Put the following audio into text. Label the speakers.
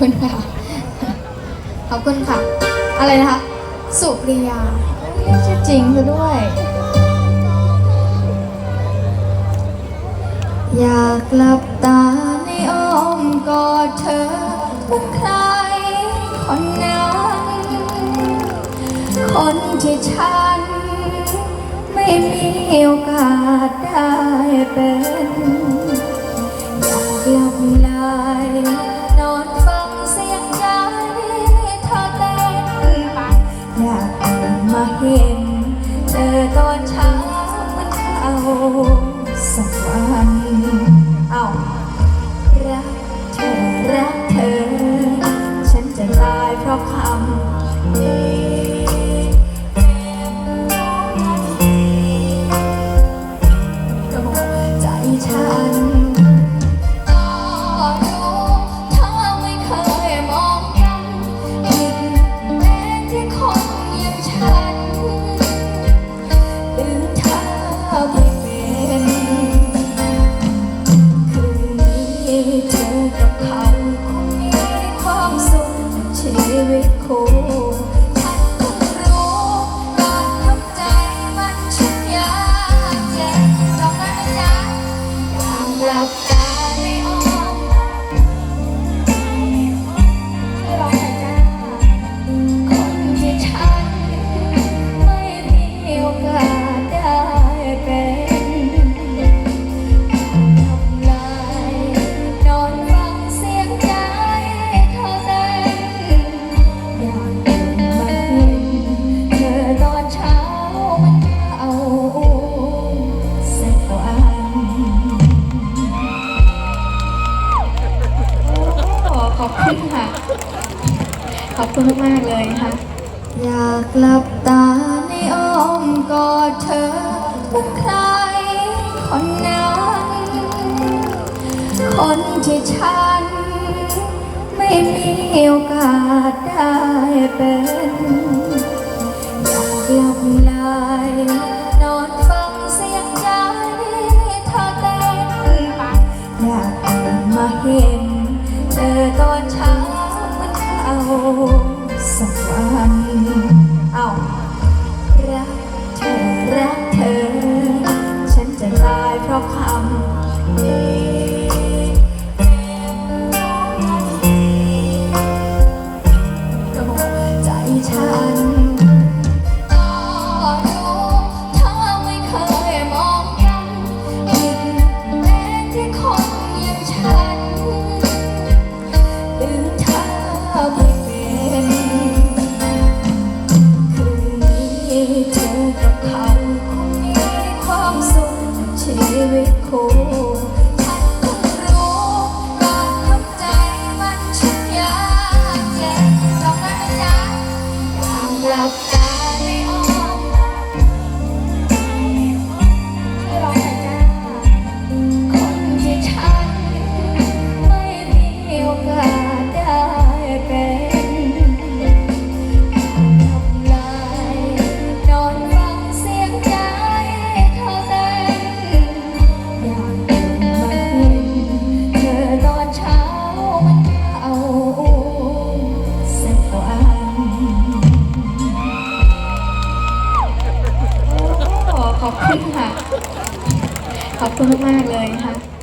Speaker 1: คุณค่ะ ขอบคุณค่ะ อะไรนะคะ สุปริยาชื่อจริงซะด้วย อยากหลับตาในอ้อมกอดเธอเป็นใครคนนั้นคนที่ฉัน ไม่มีโอกาสได้เป็น อยากหลับลาย สักวันเอา ชีวิตคู ขอบคุณมากๆเลยนะคะอยากหลับตาในอ้อมกอดเธอเป็นใครคนนั้น คนที่ฉัน ไม่มีโอกาสได้เป็น คำนี้ love. ขอบคุณมากๆเลยนะคะ